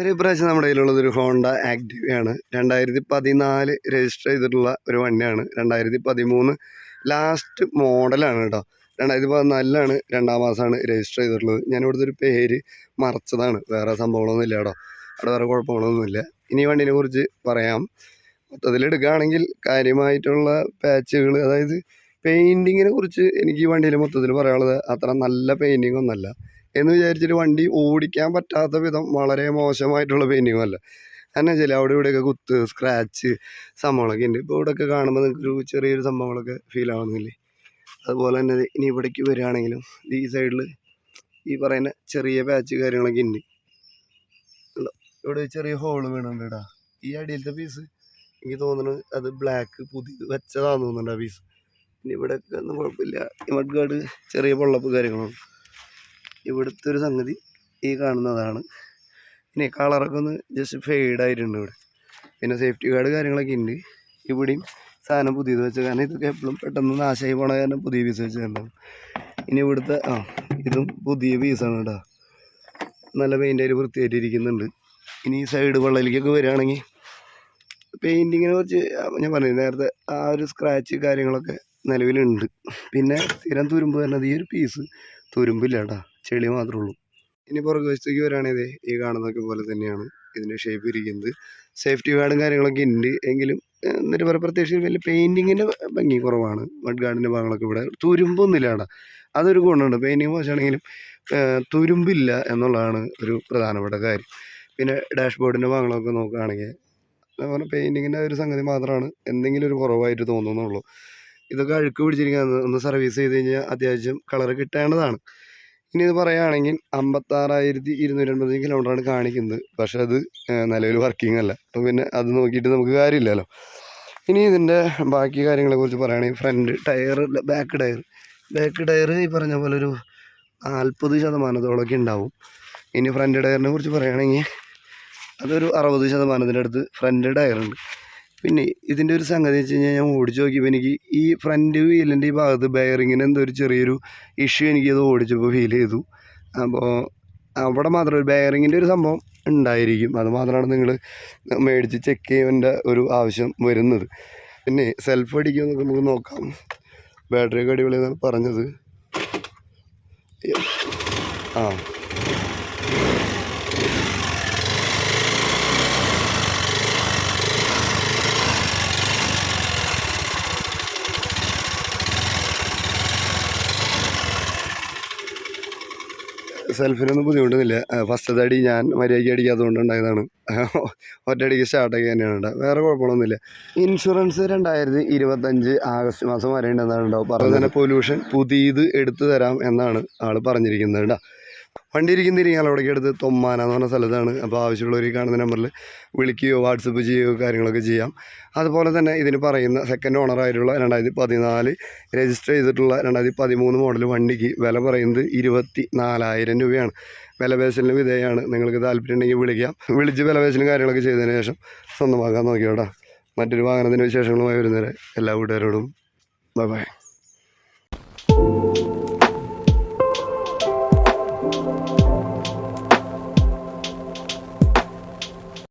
ഒരു പ്രാവശ്യം നമ്മുടെ കയ്യിലുള്ളത് ഒരു ഹോണ്ട ആക്റ്റീവയാണ് രണ്ടായിരത്തി പതിനാല് രജിസ്റ്റർ ചെയ്തിട്ടുള്ള ഒരു വണ്ടിയാണ്. രണ്ടായിരത്തി പതിമൂന്ന് ലാസ്റ്റ് മോഡലാണ് കേട്ടോ. രണ്ടായിരത്തി പതിനാലിലാണ് രണ്ടാം മാസമാണ് രജിസ്റ്റർ ചെയ്തിട്ടുള്ളത്. ഞാൻ ഇവിടുത്തെ ഒരു പേര് മറച്ചതാണ്. വേറെ സംഭവങ്ങളൊന്നുമില്ല കേട്ടോ. അവിടെ വേറെ കുഴപ്പങ്ങളൊന്നുമില്ല ഇനി വണ്ടീനെ കുറിച്ച് പറയാം. മൊത്തത്തിൽ എടുക്കുകയാണെങ്കിൽ കാര്യമായിട്ടുള്ള പാച്ചുകൾ അതായത് പെയിന്റിങ്ങിനെ കുറിച്ച് എനിക്ക് ഈ വണ്ടിയിൽ മൊത്തത്തിൽ പറയാനുള്ളത് അത്ര നല്ല പെയിന്റിംഗ് ഒന്നല്ല. എന്ന് വിചാരിച്ചിട്ട് വണ്ടി ഓടിക്കാൻ പറ്റാത്ത വിധം വളരെ മോശമായിട്ടുള്ള പെയിന്റിങ് അല്ല. കാരണം വെച്ചാൽ അവിടെ ഇവിടെയൊക്കെ കുത്ത് സ്ക്രാച്ച് സംഭവങ്ങളൊക്കെ ഉണ്ട്. ഇപ്പോൾ ഇവിടെയൊക്കെ കാണുമ്പോൾ നിങ്ങൾക്കൊരു ചെറിയൊരു സംഭവങ്ങളൊക്കെ ഫീൽ ആവുന്നില്ലേ? അതുപോലെ തന്നെ ഇനി ഇവിടേക്ക് വരികയാണെങ്കിലും ഈ സൈഡിൽ ഈ പറയുന്ന ചെറിയ പാച്ച് കാര്യങ്ങളൊക്കെ ഉണ്ട്? ഇവിടെ ചെറിയ ഹോൾ വീണുണ്ട് ഇടാ ഈ അടിയിലത്തെ പീസ് എനിക്ക് തോന്നുന്നു അത് ബ്ലാക്ക് പുതിയത് വെച്ചതാണെന്ന് തോന്നുന്നുണ്ട് ആ പീസ് ഇനി ഇവിടെയൊക്കെ ഒന്നും കുഴപ്പമില്ല. ഈ ഗാർഡ് ചെറിയ പൊള്ളപ്പ് കാര്യങ്ങളാണ്. ഇവിടുത്തെ ഒരു സംഗതി ഈ കാണുന്നതാണ്. പിന്നെ കളറൊക്കെ ഒന്ന് ജസ്റ്റ് ഫെയ്ഡ് ആയിട്ടുണ്ട് ഇവിടെ. പിന്നെ സേഫ്റ്റി ഗാർഡ് കാര്യങ്ങളൊക്കെ ഉണ്ട് ഇവിടെയും സാധനം പുതിയത് വെച്ച കാരണം ഇതൊക്കെ എപ്പോഴും പെട്ടെന്ന് നാശമായി പോണ കാരണം പുതിയ പീസ് വെച്ച് ഇനി ഇവിടുത്തെ ആ ഇതും പുതിയ പീസാണ് കേട്ടോ നല്ല പെയിന്റ് ആയിട്ട് വൃത്തിയായിട്ട് ഇരിക്കുന്നുണ്ട്. ഇനി സൈഡ് വെള്ളയിലേക്കൊക്കെ വരികയാണെങ്കിൽ പെയിന്റിങ്ങിനെ കുറിച്ച് ഞാൻ പറഞ്ഞു നേരത്തെ ആ ഒരു സ്ക്രാച്ച് കാര്യങ്ങളൊക്കെ നിലവിലുണ്ട്. പിന്നെ സ്ഥിരം തുരുമ്പ് വരുന്നത് ഈ ഒരു പീസ് തുരുമ്പില്ല കേട്ടോ ചെളി മാത്രമേ ഉള്ളൂ. ഇനി പുറകു വശത്തേക്ക് വരികയാണെങ്കിൽ ഈ കാണുന്നതൊക്കെ പോലെ തന്നെയാണ് ഇതിന്റെ ഷേപ്പ് ഇരിക്കുന്നത്. സേഫ്റ്റി ഗാർഡും കാര്യങ്ങളൊക്കെ ഉണ്ട്. എങ്കിലും എന്നിട്ട് പറയാം പ്രത്യേകിച്ച് വലിയ പെയിന്റിങ്ങിന്റെ ഭംഗി കുറവാണ്. മഡ് ഗാർഡിന്റെ ഭാഗങ്ങളൊക്കെ ഇവിടെ. തുരുമ്പൊന്നുമില്ല അവിടെ അതൊരു ഗുണമുണ്ട്. പെയിന്റിങ് മോശമാണെങ്കിലും തുരുമ്പില്ല എന്നുള്ളതാണ് ഒരു പ്രധാനപ്പെട്ട കാര്യം. പിന്നെ ഡാഷ്ബോർഡിന്റെ ഭാഗങ്ങളൊക്കെ നോക്കുകയാണെങ്കിൽ അതുപോലെ പെയിന്റിങ്ങിന്റെ ഒരു സംഗതി മാത്രമാണ്. എന്തെങ്കിലും ഒരു കുറവായിട്ട് തോന്നുന്നുള്ളൂ. ഇതൊക്കെ അഴുക്ക് പിടിച്ചിരിക്കുന്നത് ഒന്ന് സർവീസ് ചെയ്ത് കഴിഞ്ഞാൽ അത്യാവശ്യം കളർ കിട്ടേണ്ടതാണ്. ഇനി ഇത് പറയുകയാണെങ്കിൽ അമ്പത്താറായിരത്തി ഇരുന്നൂറ്റി അൻപത് കിലോമീറ്ററാണ് കാണിക്കുന്നത്. പക്ഷെ അത് നിലവിൽ വർക്കിംഗ് അല്ല. അപ്പോൾ പിന്നെ അത് നോക്കിയിട്ട് നമുക്ക് കാര്യമില്ലല്ലോ. ഇനി ഇതിന്റെ ബാക്കി കാര്യങ്ങളെക്കുറിച്ച് പറയുകയാണെങ്കിൽ front tyre back tyre back tyre ഈ പറഞ്ഞ പോലെ ഒരു നാൽപ്പത് ശതമാനത്തോളമൊക്കെ ഉണ്ടാവും. ഇനി ഫ്രണ്ട് ടയറിനെ കുറിച്ച് പറയുകയാണെങ്കിൽ അതൊരു അറുപത് ശതമാനത്തിന്റെ അടുത്ത് ഫ്രണ്ട് ടയറുണ്ട് പിന്നെ ഇതിന്റെ ഒരു സംഗതി വെച്ച് കഴിഞ്ഞാൽ ഞാൻ ഓടിച്ച് നോക്കിയപ്പോൾ എനിക്ക് ഈ ഫ്രണ്ട് വീലിന്റെ ഈ ഭാഗത്ത് ബെയറിങ്ങിന് എന്തോ ഒരു ചെറിയൊരു ഇഷ്യൂ എനിക്കത് ഓടിച്ചപ്പോൾ ഫീൽ ചെയ്തു. അപ്പോൾ അവിടെ മാത്രം ഒരു ബെയറിങ്ങിന്റെ ഒരു സംഭവം ഉണ്ടായിരിക്കും. അത് മാത്രമാണ് നിങ്ങൾ മേടിച്ച് ചെക്ക് ചെയ്യേണ്ട ഒരു ആവശ്യം വരുന്നത്. പിന്നെ സെൽഫ് അടിക്കുമെന്നൊക്കെ നമുക്ക് നോക്കാം. ബാറ്ററി ഒക്കെ അടിപൊളിയെന്നാണ് പറഞ്ഞത്. ആ. സെൽഫിനൊന്നും ബുദ്ധിമുട്ടൊന്നുമില്ല ഫസ്റ്റത്തെ അടി ഞാൻ മര്യാദയ്ക്ക് അടിക്കാത്തതുകൊണ്ട് ഉണ്ടായതാണ് ഒറ്റയടിക്ക് സ്റ്റാർട്ടൊക്കെ തന്നെയാണ് ഉണ്ടാവുക വേറെ കുഴപ്പമൊന്നുമില്ല ഇൻഷുറൻസ് രണ്ടായിരത്തി ഇരുപത്തഞ്ച് ആഗസ്റ്റ് മാസം വരെ ഉണ്ടെന്നാണ് ഉണ്ടാവും പറഞ്ഞത് തന്നെ പൊല്യൂഷൻ പുതിയത് എടുത്തു തരാം എന്നാണ് ആൾ പറഞ്ഞിരിക്കുന്നത് കേട്ടോ. വണ്ടി ഇരിക്കുന്ന അവിടേക്ക് എടുത്ത് തൊമ്മാന എന്ന് പറഞ്ഞ സ്ഥലത്താണ്. അപ്പോൾ ആവശ്യമുള്ളവർ കാണുന്ന നമ്പറിൽ വിളിക്കുകയോ വാട്സപ്പ് ചെയ്യുകയോ കാര്യങ്ങളൊക്കെ ചെയ്യാം. അതുപോലെ തന്നെ ഇതിന് പറയുന്ന സെക്കൻഡ് ഓണറായിട്ടുള്ള രണ്ടായിരത്തി പതിനാല് രജിസ്റ്റർ ചെയ്തിട്ടുള്ള രണ്ടായിരത്തി പതിമൂന്ന് മോഡൽ വണ്ടിക്ക് വില പറയുന്നത് ഇരുപത്തി നാലായിരം രൂപയാണ് വിലപേശലിന് വിധേയമാണ് നിങ്ങൾക്ക് താല്പര്യം ഉണ്ടെങ്കിൽ വിളിക്കാം. വിളിച്ച് വിലപേശലും കാര്യങ്ങളൊക്കെ ചെയ്തതിന് ശേഷം സ്വന്തമാക്കാൻ നോക്കിയോടാ. മറ്റൊരു വാഹനത്തിന്റെ വിശേഷങ്ങളുമായി വരുന്നവരെ എല്ലാ കൂട്ടുകാരോടും ബൈ ബൈ